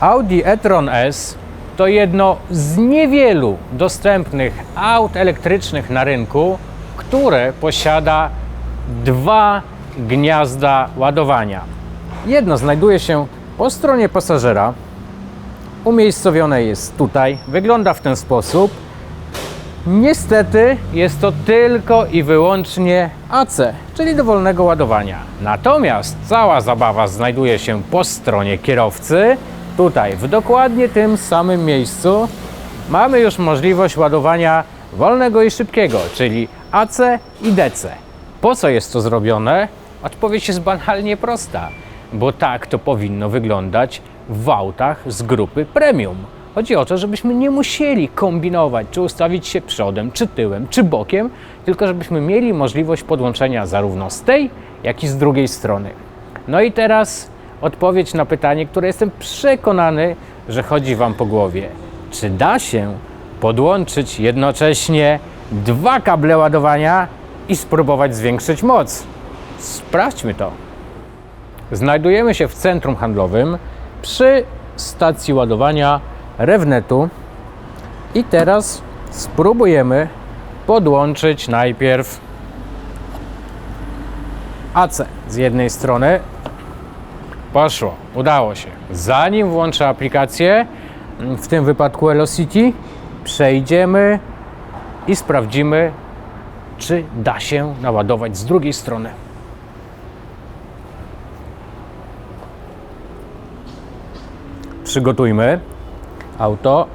Audi e-tron S to jedno z niewielu dostępnych aut elektrycznych na rynku, które posiada dwa gniazda ładowania. Jedno znajduje się po stronie pasażera, umiejscowione jest tutaj, wygląda w ten sposób. Niestety jest to tylko i wyłącznie AC, czyli dowolnego ładowania. Natomiast cała zabawa znajduje się po stronie kierowcy. Tutaj, w dokładnie tym samym miejscu, mamy już możliwość ładowania wolnego i szybkiego, czyli AC i DC. Po co jest to zrobione? Odpowiedź jest banalnie prosta, bo tak to powinno wyglądać w autach z grupy premium. Chodzi o to, żebyśmy nie musieli kombinować, czy ustawić się przodem, czy tyłem, czy bokiem, tylko żebyśmy mieli możliwość podłączenia zarówno z tej, jak i z drugiej strony. No i teraz odpowiedź na pytanie, które jestem przekonany, że chodzi Wam po głowie. Czy da się podłączyć jednocześnie dwa kable ładowania i spróbować zwiększyć moc? Sprawdźmy to. Znajdujemy się w centrum handlowym przy stacji ładowania Rewnetu i teraz spróbujemy podłączyć najpierw AC z jednej strony. Poszło, udało się. Zanim włączę aplikację, w tym wypadku Velocity, przejdziemy i sprawdzimy, czy da się naładować z drugiej strony. Przygotujmy auto.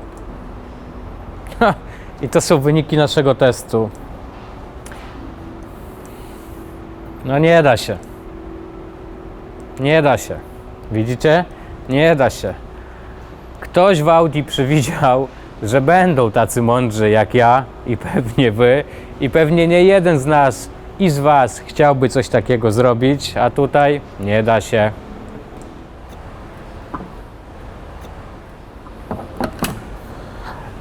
Ha, I to są wyniki naszego testu. No nie da się. Nie da się. Widzicie? Nie da się. Ktoś w Audi przewidział, że będą tacy mądrzy jak ja i pewnie wy i pewnie nie jeden z nas i z was chciałby coś takiego zrobić, a tutaj nie da się.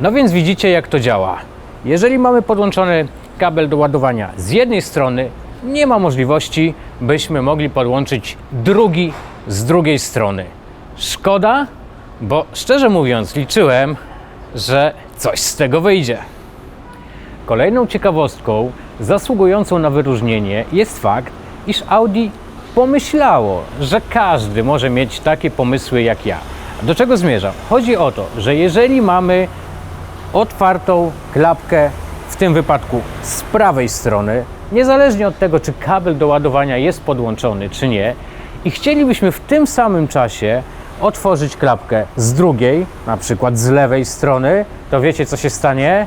No więc widzicie, jak to działa. Jeżeli mamy podłączony kabel do ładowania z jednej strony, nie ma możliwości, byśmy mogli podłączyć drugi z drugiej strony. Szkoda, bo szczerze mówiąc, liczyłem, że coś z tego wyjdzie. Kolejną ciekawostką zasługującą na wyróżnienie jest fakt, iż Audi pomyślało, że każdy może mieć takie pomysły jak ja. Do czego zmierzam? Chodzi o to, że jeżeli mamy otwartą klapkę, w tym wypadku z prawej strony, niezależnie od tego, czy kabel do ładowania jest podłączony, czy nie, i chcielibyśmy w tym samym czasie otworzyć klapkę z drugiej, na przykład z lewej strony, to wiecie, co się stanie?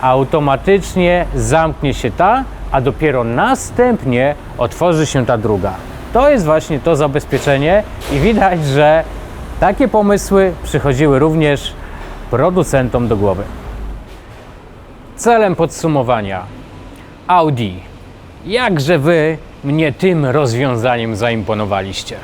Automatycznie zamknie się ta, a dopiero następnie otworzy się ta druga. To jest właśnie to zabezpieczenie i widać, że takie pomysły przychodziły również producentom do głowy. Celem podsumowania Audi. Jakże wy mnie tym rozwiązaniem zaimponowaliście?